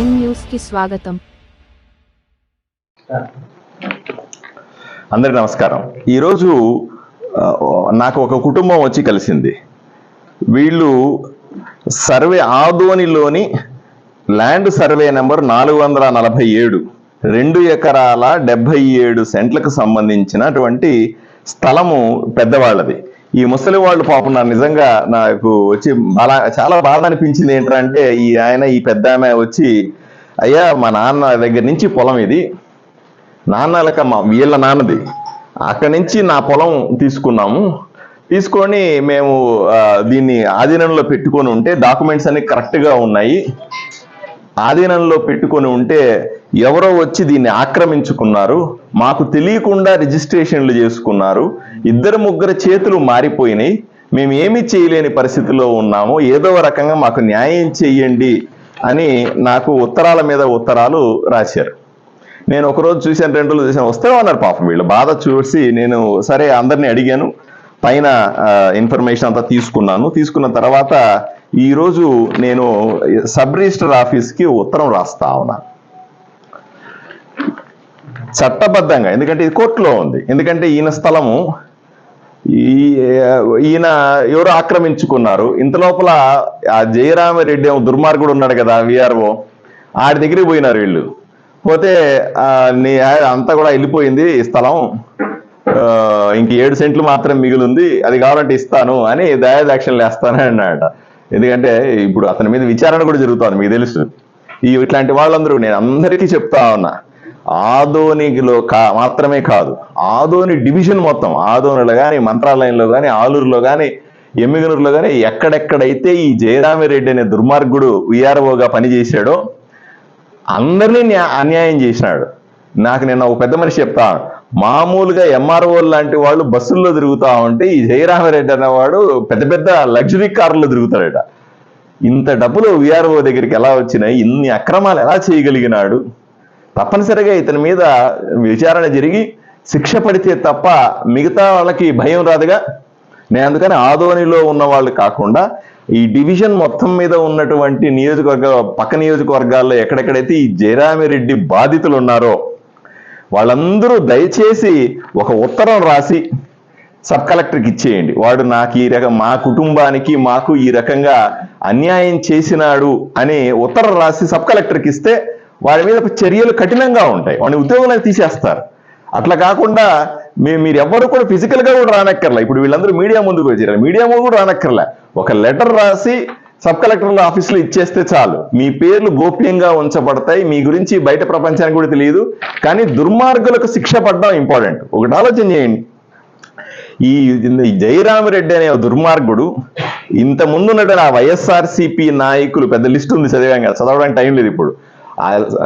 Prime న్యూస్కి స్వాగతం. అందరికి నమస్కారం. ఈరోజు నాకు ఒక కుటుంబం వచ్చి కలిసింది. వీళ్ళు సర్వే ఆదోనిలోని ల్యాండ్ సర్వే నెంబర్ నాలుగు వందల నలభై ఏడు రెండు ఎకరాల డెబ్బై ఏడు సెంట్లకు సంబంధించినటువంటి స్థలము పెద్దవాళ్ళది. ఈ ముసలి వాళ్ళు పాపం నా నిజంగా నాకు వచ్చి అలా చాలా బాధ అనిపించింది ఏంటంటే ఈ ఆయన ఈ పెద్ద ఆమె వచ్చి అయ్యా మా నాన్న దగ్గర నుంచి పొలం ఇది. నాన్నలక మా వీళ్ళ నాన్నది. అక్కడి నుంచి నా పొలం తీసుకున్నాము. తీసుకొని మేము దీన్ని ఆధీనంలో పెట్టుకొని ఉంటే డాక్యుమెంట్స్ అన్ని కరెక్ట్గా ఉన్నాయి. ఆధీనంలో పెట్టుకొని ఉంటే ఎవరో వచ్చి దీన్ని ఆక్రమించుకున్నారు. మాకు తెలియకుండా రిజిస్ట్రేషన్లు చేసుకున్నారు. ఇద్దరు ముగ్గురు చేతులు మారిపోయినాయి. మేము ఏమీ చేయలేని పరిస్థితిలో ఉన్నాము. ఏదో రకంగా మాకు న్యాయం చెయ్యండి అని నాకు ఉత్తరాల మీద ఉత్తరాలు రాశారు. నేను ఒకరోజు చూశాను రెండు రోజులు చూశాను. వస్తే ఉన్నారు పాపం వీళ్ళు. బాధ చూసి నేను సరే అందరిని అడిగాను. పైన ఇన్ఫర్మేషన్ అంతా తీసుకున్నాను. తీసుకున్న తర్వాత ఈరోజు నేను సబ్ రిజిస్టర్ ఆఫీస్కి ఉత్తరం రాస్తా ఉన్నా. చట్టబద్ధంగా ఎందుకంటే ఇది కోర్టులో ఉంది. ఎందుకంటే ఈయన స్థలము ఈయన ఎవరు ఆక్రమించుకున్నారు. ఇంత లోపల ఆ జయరామరెడ్డి ఏమో దుర్మార్గుడు ఉన్నాడు కదా విఆర్ఓ. ఆడి దగ్గరికి పోయినారు వీళ్ళు. పోతే నీ అంతా కూడా వెళ్ళిపోయింది ఈ స్థలం. ఇంక ఏడు సెంట్లు మాత్రం మిగిలింది. అది కావాలంటే ఇస్తాను అని దయాదాక్షలు వేస్తానని అన్నాడు. ఎందుకంటే ఇప్పుడు అతని మీద విచారణ కూడా జరుగుతుంది మీకు తెలుసు. ఈ ఇట్లాంటి వాళ్ళందరూ నేను అందరికీ చెప్తా ఉన్నా. ఆదోనిలో కా మాత్రమే కాదు ఆదోని డివిజన్ మొత్తం ఆదోనిలో కానీ మంత్రాలయంలో కానీ ఆలూరులో కానీ ఎమ్మిగనూరులో కానీ ఎక్కడెక్కడైతే ఈ జయరామిరెడ్డి అనే దుర్మార్గుడు విఆర్ఓగా పనిచేశాడో అందరినీ అన్యాయం చేసినాడు. నాకు నిన్న ఒక పెద్ద మనిషి చెప్తా మామూలుగా ఎంఆర్ఓ లాంటి వాళ్ళు బస్సుల్లో తిరుగుతా ఉంటే ఈ జయరామిరెడ్డి అనేవాడు పెద్ద పెద్ద లగ్జరీ కార్లో తిరుగుతాడట. ఇంత డబ్బులు విఆర్ఓ దగ్గరికి ఎలా వచ్చినాయి? ఇన్ని అక్రమాలు ఎలా చేయగలిగినాడు? తప్పనిసరిగా ఇతని మీద విచారణ జరిగి శిక్ష పడితే తప్ప మిగతా వాళ్ళకి భయం రాదుగా. నేను అందుకని ఆదోనిలో ఉన్న వాళ్ళు కాకుండా ఈ డివిజన్ మొత్తం మీద ఉన్నటువంటి నియోజకవర్గ పక్క నియోజకవర్గాల్లో ఎక్కడెక్కడైతే ఈ జయరామిరెడ్డి బాధితులు ఉన్నారో వాళ్ళందరూ దయచేసి ఒక ఉత్తరం రాసి సబ్ కలెక్టర్కి ఇచ్చేయండి. వాడు నాకు ఈ రకం మా కుటుంబానికి మాకు ఈ రకంగా అన్యాయం చేసినాడు అని ఉత్తరం రాసి సబ్ కలెక్టర్కి ఇస్తే వారి మీద చర్యలు కఠినంగా ఉంటాయి. వాడిని ఉద్యోగులను తీసేస్తారు. అట్లా కాకుండా మీ మీరు ఎవ్వరు కూడా ఫిజికల్గా కూడా రానక్కర్లే. ఇప్పుడు వీళ్ళందరూ మీడియా ముందుకు వచ్చారు మీడియా ముందు కూడా రానక్కర్లే. ఒక లెటర్ రాసి సబ్ కలెక్టర్ల ఆఫీసులో ఇచ్చేస్తే చాలు. మీ పేర్లు గోప్యంగా ఉంచబడతాయి. మీ గురించి బయట ప్రపంచానికి కూడా తెలియదు. కానీ దుర్మార్గులకు శిక్ష పడడం ఇంపార్టెంట్. ఒకటి ఆలోచన చేయండి. ఈ జయరామరెడ్డి జయరామిరెడ్డి అనే దుర్మార్గుడు ఇంత ముందు ఆ వైఎస్ఆర్సిపి నాయకులు పెద్ద లిస్ట్ ఉంది చదివాం కదా చదవడానికి టైం లేదు ఇప్పుడు.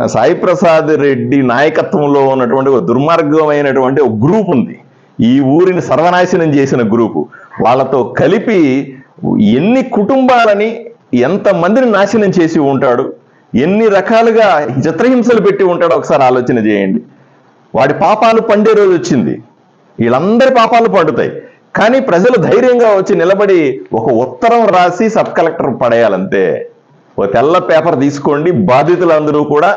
సాయి ప్రసాద్ రెడ్డి నాయకత్వంలో ఉన్నటువంటి ఒక దుర్మార్గమైనటువంటి ఒక గ్రూప్ ఉంది. ఈ ఊరిని సర్వనాశనం చేసిన గ్రూపు. వాళ్ళతో కలిపి ఎన్ని కుటుంబాలని ఎంత మందిని నాశనం చేసి ఉంటాడు ఎన్ని రకాలుగా చిత్రహింసలు పెట్టి ఉంటాడో ఒకసారి ఆలోచన చేయండి. వాడి పాపాలు పండే రోజు వచ్చింది. వీళ్ళందరి పాపాలు పండుతాయి. కానీ ప్రజలు ధైర్యంగా వచ్చి నిలబడి ఒక ఉత్తరం రాసి సబ్ కలెక్టర్ పడేయాలంతే. ఒక తెల్ల పేపర్ తీసుకోండి. బాధితులందరూ కూడా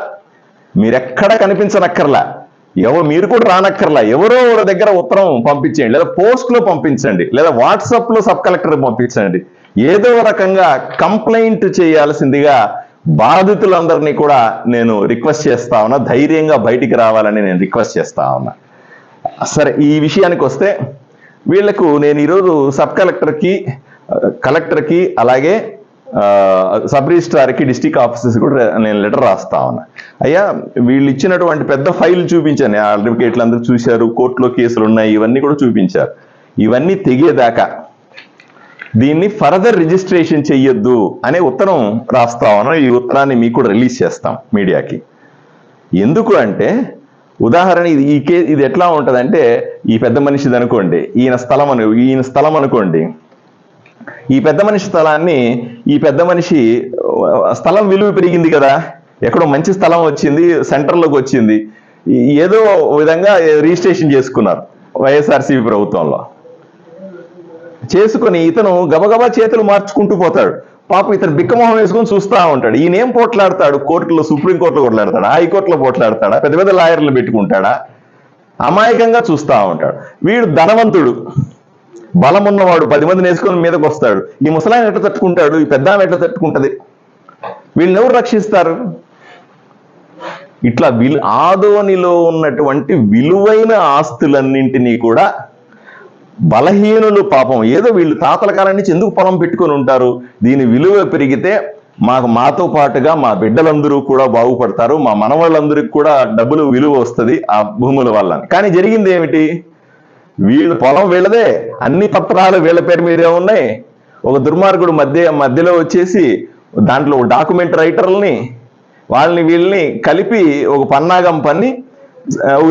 మీరెక్కడ కనిపించనక్కర్లా. ఎవరు మీరు కూడా రానక్కర్లా. ఎవరో ఒక దగ్గర ఉత్తరం పంపించేయండి. లేదా పోస్ట్లో పంపించండి. లేదా వాట్సాప్లో సబ్ కలెక్టర్ పంపించండి. ఏదో రకంగా కంప్లైంట్ చేయాల్సిందిగా బాధితులందరినీ కూడా నేను రిక్వెస్ట్ చేస్తా ఉన్నా. ధైర్యంగా బయటికి రావాలని నేను రిక్వెస్ట్ చేస్తా ఉన్నా. సరే ఈ విషయానికి వస్తే వీళ్ళకు నేను ఈరోజు సబ్ కలెక్టర్కి కలెక్టర్కి అలాగే సబ్ రిజిస్ట్రార్కి డిస్టిక్ ఆఫీసర్స్ కూడా నేను లెటర్ రాస్తా ఉన్నా. అయ్యా వీళ్ళు ఇచ్చినటువంటి పెద్ద ఫైల్ చూపించాను. అడ్వకేట్లు అందరూ చూశారు కోర్టులో కేసులు ఉన్నాయి ఇవన్నీ కూడా చూపించారు. ఇవన్నీ తెగేదాకా. దీన్ని ఫర్దర్ రిజిస్ట్రేషన్ చెయ్యొద్దు అనే ఉత్తరం రాస్తా ఉన్నా. ఈ ఉత్తరాన్ని మీకు కూడా రిలీజ్ చేస్తాం మీడియాకి. ఎందుకు అంటే ఉదాహరణ ఇది ఈ కే ఇది ఎట్లా ఉంటదంటే ఈ పెద్ద మనిషిది అనుకోండి ఈయన స్థలం అను ఈయన స్థలం అనుకోండి ఈ పెద్ద మనిషి స్థలాన్ని ఈ పెద్ద మనిషి స్థలం విలువ పెరిగింది కదా. ఎక్కడో మంచి స్థలం వచ్చింది సెంటర్లోకి వచ్చింది. ఏదో విధంగా రిజిస్ట్రేషన్ చేసుకున్నారు వైఎస్ఆర్సీపీ ప్రభుత్వంలో. చేసుకొని ఇతను గబగబా చేతులు మార్చుకుంటూ పోతాడు. పాపం ఇతను బిక్కమొహం వేసుకొని చూస్తా ఉంటాడు. ఈయన ఏం పోట్లాడతాడు? కోర్టులో సుప్రీంకోర్టులో కొట్లాడతాడా హైకోర్టులో పోట్లాడతాడా? పెద్ద పెద్ద లాయర్లు పెట్టుకుంటాడా? అమాయకంగా చూస్తా ఉంటాడు. వీడు ధనవంతుడు. బలం ఉన్నవాడు పది మందిని వేసుకొని మీదకి వస్తాడు. ఈ ముసలాయన ఎట్లా తట్టుకుంటాడు? ఈ పెద్ద ఎట్లా తట్టుకుంటది? వీళ్ళని ఎవరు రక్షిస్తారు? ఇట్లా విలు ఆదోనిలో ఉన్నటువంటి విలువైన ఆస్తులన్నింటినీ కూడా బలహీనులు పాపం. ఏదో వీళ్ళు తాతల కాలం నుంచి ఎందుకు పొలం పెట్టుకొని ఉంటారు? దీని విలువ పెరిగితే మాకు మాతో పాటుగా మా బిడ్డలందరూ కూడా బాగుపడతారు. మా మనవాళ్ళందరికీ కూడా డబ్బులు విలువ వస్తుంది ఆ భూముల వల్ల కానీ జరిగింది ఏమిటి? వీళ్ళు పొలం వీళ్ళదే. అన్ని పత్రాలు వీళ్ళ పేరు మీదే ఉన్నాయి. ఒక దుర్మార్గుడు మధ్య మధ్యలో వచ్చేసి దాంట్లో డాక్యుమెంట్ రైటర్లని వాళ్ళని వీళ్ళని కలిపి ఒక పన్నాగం పన్ని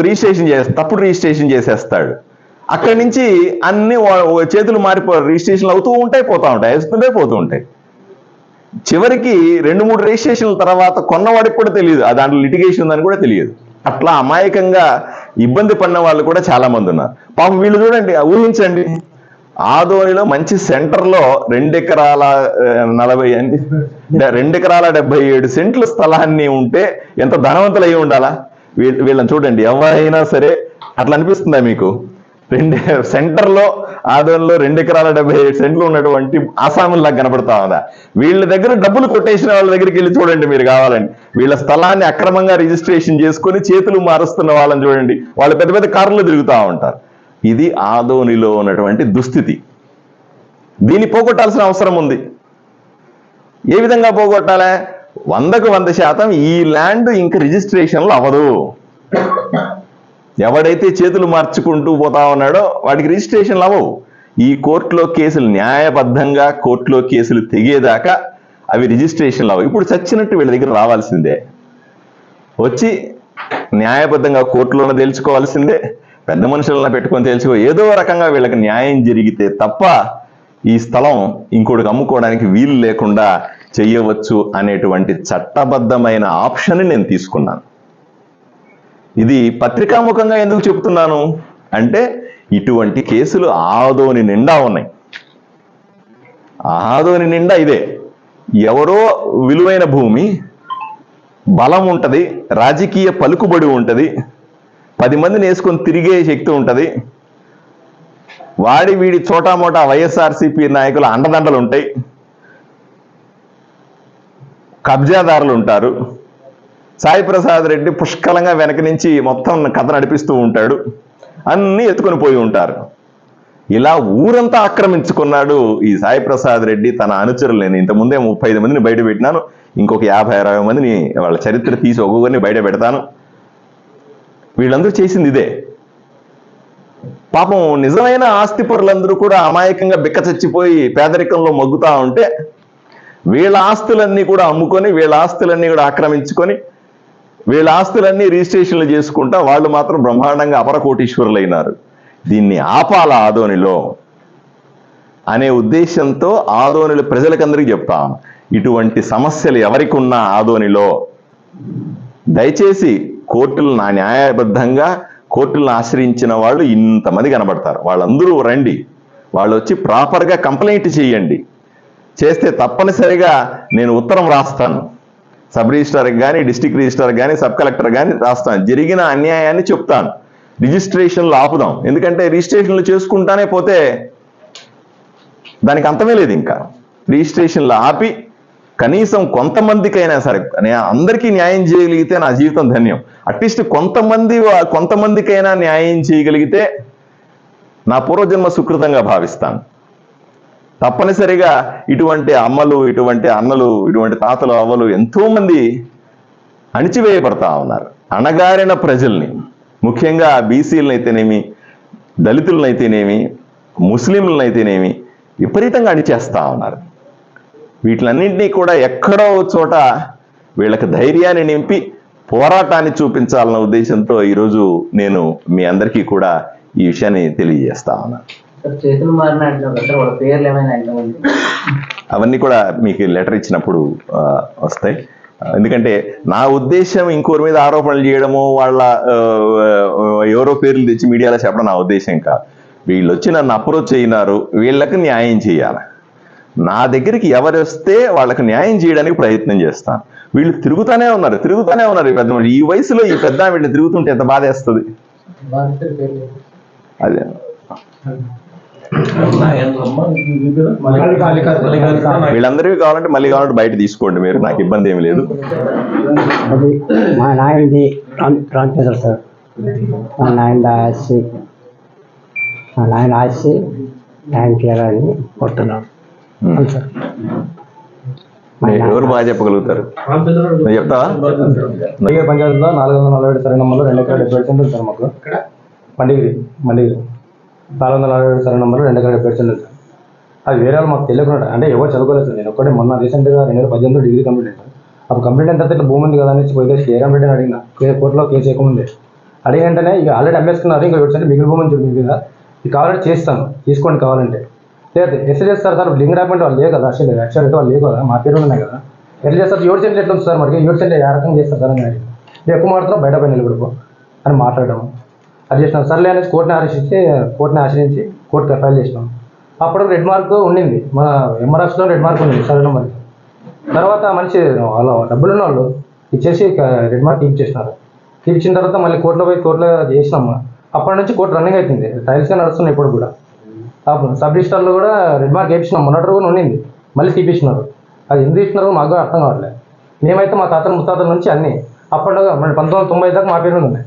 రిజిస్ట్రేషన్ చేస్తే తప్పుడు రిజిస్ట్రేషన్ చేసేస్తాడు. అక్కడి నుంచి అన్ని వా- చేతులు మారిపో రిజిస్ట్రేషన్లు అవుతూ ఉంటాయి పోతూ ఉంటాయి వేస్తుంటే పోతూ ఉంటాయి. చివరికి రెండు మూడు రిజిస్ట్రేషన్ల తర్వాత కొన్నవాడికి కూడా తెలియదు. ఆ దాంట్లో లిటిగేషన్ ఉందని కూడా తెలియదు. అట్లా అమాయకంగా ఇబ్బంది పడిన వాళ్ళు కూడా చాలా మంది ఉన్నారు. పాపం వీళ్ళు చూడండి ఊహించండి. ఆదోనిలో మంచి సెంటర్లో రెండెకరాల నలభై అంటే రెండెకరాల డెబ్బై ఏడు సెంట్ల స్థలాన్ని ఉంటే ఎంత ధనవంతులు అయి ఉండాలా? వీ- వీళ్ళని చూడండి ఎవరైనా సరే అట్లా అనిపిస్తుందా మీకు? రెండు సెంటర్లో ఆదోనిలో రెండు ఎకరాల డెబ్బై ఏడు సెంట్లు ఉన్నటువంటి ఆసాముల్లా కనపడతా ఉందా? వీళ్ళ దగ్గర డబ్బులు కొట్టేసిన వాళ్ళ దగ్గరికి వెళ్ళి చూడండి మీరు కావాలండి వీళ్ళ స్థలాన్ని అక్రమంగా రిజిస్ట్రేషన్ చేసుకొని చేతులు మారుస్తున్న వాళ్ళని చూడండి. వాళ్ళు పెద్ద పెద్ద కార్లు తిరుగుతూ ఉంటారు. ఇది ఆదోనిలో ఉన్నటువంటి దుస్థితి. దీన్ని పోగొట్టాల్సిన అవసరం ఉంది. ఏ విధంగా పోగొట్టాలి? వందకు వంద శాతం ఈ ల్యాండ్ ఇంక రిజిస్ట్రేషన్లు అవ్వదు. ఎవడైతే చేతులు మార్చుకుంటూ పోతా ఉన్నాడో వాడికి రిజిస్ట్రేషన్లు అవ్వవు. ఈ కోర్టులో కేసులు న్యాయబద్ధంగా కోర్టులో కేసులు తెగేదాకా అవి రిజిస్ట్రేషన్లు అవ్వవు. ఇప్పుడు చచ్చినట్టు వీళ్ళ దగ్గర రావాల్సిందే. వచ్చి న్యాయబద్ధంగా కోర్టులోనే తేల్చుకోవాల్సిందే. పెద్ద మనుషులను పెట్టుకొని తేల్చుకో. ఏదో రకంగా వీళ్ళకి న్యాయం జరిగితే తప్ప ఈ స్థలం ఇంకోటికి అమ్ముకోవడానికి వీలు లేకుండా చెయ్యవచ్చు అనేటువంటి చట్టబద్ధమైన ఆప్షన్ నేను తీసుకున్నాను. ఇది పత్రికాముఖంగా ఎందుకు చెప్తున్నాను అంటే ఇటువంటి కేసులు ఆదోని నిండా ఉన్నాయి. ఆదోని నిండా ఇదే. ఎవరో విలువైన భూమి బలం ఉంటుంది రాజకీయ పలుకుబడి ఉంటుంది పది మందిని వేసుకొని తిరిగే శక్తి ఉంటుంది. వాడి వీడి చోటామోటా వైఎస్ఆర్సీపీ నాయకుల అండదండలు ఉంటాయి. కబ్జాదారులు ఉంటారు. సాయి ప్రసాద్ రెడ్డి పుష్కలంగా వెనక నుంచి మొత్తం కథ నడిపిస్తూ ఉంటాడు. అన్నీ ఎత్తుకొని పోయి ఉంటారు. ఇలా ఊరంతా ఆక్రమించుకున్నాడు ఈ సాయి ప్రసాద్ రెడ్డి తన అనుచరులు. నేను ఇంతకుముందే ముప్పై ఐదు మందిని బయట పెట్టినాను. ఇంకొక యాభై అరవై మందిని వాళ్ళ చరిత్ర తీసి ఒక్కొక్కరిని బయట పెడతాను. వీళ్ళందరూ చేసింది ఇదే. పాపం నిజమైన ఆస్తిపరులందరూ కూడా అమాయకంగా బిక్క చచ్చిపోయి పేదరికంలో మగ్గుతా ఉంటే వీళ్ళ ఆస్తులన్నీ కూడా అమ్ముకొని వీళ్ళ ఆస్తులన్నీ కూడా ఆక్రమించుకొని వీళ్ళ ఆస్తులన్నీ రిజిస్ట్రేషన్లు చేసుకుంటా వాళ్ళు మాత్రం బ్రహ్మాండంగా అపరకోటీశ్వరులైనారు దీన్ని ఆపాల ఆదోనిలో అనే ఉద్దేశంతో ఆదోనిలు ప్రజలకందరికీ చెప్తాం ఇటువంటి సమస్యలు ఎవరికి ఉన్నా ఆదోనిలో దయచేసి కోర్టులు నా న్యాయబద్ధంగా కోర్టులను ఆశ్రయించిన వాళ్ళు ఇంతమంది కనబడతారు. వాళ్ళందరూ రండి. వాళ్ళు వచ్చి ప్రాపర్గా కంప్లైంట్ చేయండి. చేస్తే తప్పనిసరిగా నేను ఉత్తరం రాస్తాను. సబ్ రిజిస్ట్రార్కి కానీ డిస్టిక్ రిజిస్ట్రార్ కానీ సబ్ కలెక్టర్ కానీ రాస్తాను. జరిగిన అన్యాయాన్ని చెప్తాను. రిజిస్ట్రేషన్లు ఆపుదాం. ఎందుకంటే రిజిస్ట్రేషన్లు చేసుకుంటానే పోతే దానికి అంతమే లేదు ఇంకా. రిజిస్ట్రేషన్లు ఆపి కనీసం కొంతమందికైనా సరే నే- అందరికీ న్యాయం చేయగలిగితే నా జీవితం ధన్యం. అట్లీస్ట్ కొంతమంది కొంతమందికైనా న్యాయం చేయగలిగితే నా పూర్వజన్మ సుకృతంగా భావిస్తాను. తప్పనిసరిగా ఇటువంటి అమ్మలు ఇటువంటి అన్నలు ఇటువంటి తాతలు అవ్వలు ఎంతోమంది అణిచివేయబడతా ఉన్నారు. అణగారిన ప్రజల్ని ముఖ్యంగా బీసీలనైతేనేమి దళితులనైతేనేమి ముస్లింలనైతేనేమి విపరీతంగా అణిచేస్తా ఉన్నారు. వీటిలన్నింటినీ కూడా ఎక్కడో చోట వీళ్ళకి ధైర్యాన్ని నింపి పోరాటాన్ని చూపించాలన్న ఉద్దేశంతో ఈరోజు నేను మీ అందరికీ కూడా ఈ విషయాన్ని తెలియజేస్తా ఉన్నాను చేతులు మారిన అంటున్నారు వాళ్ళ పేర్లు ఏమైనా అవన్నీ కూడా మీకు లెటర్ ఇచ్చినప్పుడు వస్తాయి. ఎందుకంటే నా ఉద్దేశం ఇంకోరి మీద ఆరోపణలు చేయడము వాళ్ళ ఎవరో పేర్లు తెచ్చి మీడియాలో చెప్పడం నా ఉద్దేశం కాదు. వీళ్ళు వచ్చి నన్ను అప్రోచ్ అయినారు వీళ్ళకి న్యాయం చేయాలి. నా దగ్గరికి ఎవరు వస్తే వాళ్ళకి న్యాయం చేయడానికి ప్రయత్నం చేస్తాను వీళ్ళు తిరుగుతానే ఉన్నారు తిరుగుతానే ఉన్నారు ఈ పెద్ద. ఈ వయసులో ఈ పెద్ద వీళ్ళు తిరుగుతుంటే ఎంత బాధ వేస్తుంది అదే. వీళ్ళందరికీ కావాలంటే మళ్ళీ కావాలంటే బయట తీసుకోండి మీరు నాకు ఇబ్బంది ఏమి లేదు. అది మా నాయనది రామ్ రామచంద్ర సార్. మా నాయన మా నాయన నాయన సార్. ఎవరు బాగా చెప్పగలుగుతారు? చెప్తావా? పంచాయతీలో నాలుగు వందల నలభై ఏడు సరైన రెండు ఎకరాల డెబ్బై సార్ మాకు. పండిగిరి మండిగిరి. నాలుగు వందల అరవై ఏడు నెంబర్లో రెండు ఎకరాల డెబ్బై సెంట్ అది వేరే వాళ్ళు మాకు తెలియకుండా అంటే ఎవరు చదువుకోలేదు. నేను ఒక్కడే మొన్న రీసెంట్గా రెండు వేల పద్దెనిమిది డిగ్రీ కంప్లీట్ అయ్యాను అప్పుడు కంప్లీట్ అయిన తర్వాత ఇట్లా భూమి ఉంది కదా అనేసి పోయి ఏ కంప్లీట్ అని అడిగిన కోర్టులో కేసు చేయకముందే. అడిగిన వెంటనే ఇక ఆల్రెడీ అమ్మేసుకున్నారు. ఇంకా ఏడు మిగిలిన భూమి చూడు చూడండి మీద. ఇది కావాలంటే చేస్తాను. తీసుకోండి కావాలంటే. లేదు ఎట్లా చేస్తారు సార్? లింక్ డాక్యుమెంట్ వాళ్ళు లేదు కదా అసలు యాక్చువల్ వాళ్ళు లేవు కదా మా పేరు ఉన్నాయి కదా. ఎట్లా చేస్తారు ఏడు సెంట్లు ఎట్లా ఉంది సార్? మరి ఏడు సెంట్లు ఏ రకంగా చేస్తారు సార్? అని అడిగి ఎక్కువ మాట్లాడుతున్నావు బయట పైన నిలబడిపో అని మాట్లాడడం అది చేసినాం సర్లే అనేసి కోర్టుని ఆశ్రయించి కోర్టుని ఆశ్రయించి కోర్టుకి ఫైల్ చేసినాం. అప్పుడు రెడ్ మార్క్ ఉండింది. మన ఎంఆర్ఎఫ్స్లో రెడ్ మార్క్ ఉంది సరే నెంబర్ తర్వాత మనిషి వాళ్ళ డబ్బులు ఉన్న వాళ్ళు ఇచ్చేసి రెడ్ మార్క్ ఇచ్చేసినారు ఇచ్చిన తర్వాత మళ్ళీ కోర్టులో పోయి కోర్టులో చేసినాము అప్పటి నుంచి కోర్టు రన్నింగ్ అవుతుంది టైల్స్గా నడుస్తున్నాయి ఇప్పుడు కూడా. సబ్ రిజిస్టర్లో కూడా రెడ్ మార్క్ వేయించినాం మొన్నటి కూడా ఉండింది. మళ్ళీ తీపిచ్చినారు అది ఎందుకు ఇచ్చినారో మాకు కూడా అర్థం కావట్లేదు మేమైతే మా తాతల ముత్తాతల నుంచి అన్నీ అప్పట్లో మళ్ళీ పంతొమ్మిది వందల తొంభై దాకా మా పేరు ఉన్నాయి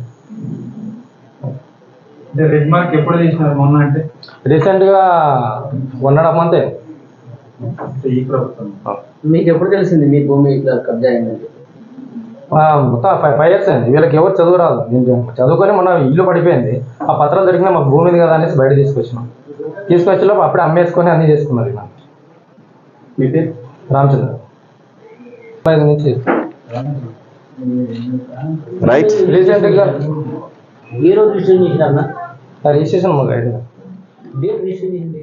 రెడ్ మార్క్ ఎప్పుడు తీసినారు మొన్న అంటే? రీసెంట్గా వన్ అండ్ హాఫ్ మంత్ ఈ ప్రభుత్వం. మీకు ఎప్పుడు తెలిసింది మీ భూమి ఇట్లా కబ్జా అయిందని? మొత్తం ఫైవ్ ఫైవ్ ఇయర్స్ అయింది. వీళ్ళకి ఎవరు చదువు రాదు. నేను చదువుకొని మొన్న ఇల్లు పడిపోయింది. ఆ పత్రం దొరికినా మాకు భూమి ఉంది కదా అనేసి బయట తీసుకొచ్చినాం. తీసుకొచ్చేలోపు అప్పుడే అమ్మేసుకొని అన్నీ చేసుకున్నారు ఇలా మీ పేరు? రామచంద్ర. ఐదు నుంచి రైట్ రీసెంట్గా ఈ రోజు విషయం చేసినా రిజిస్ట్రేషన్ మాకు ఐడి రిజిస్ట్రేషన్ చేసింది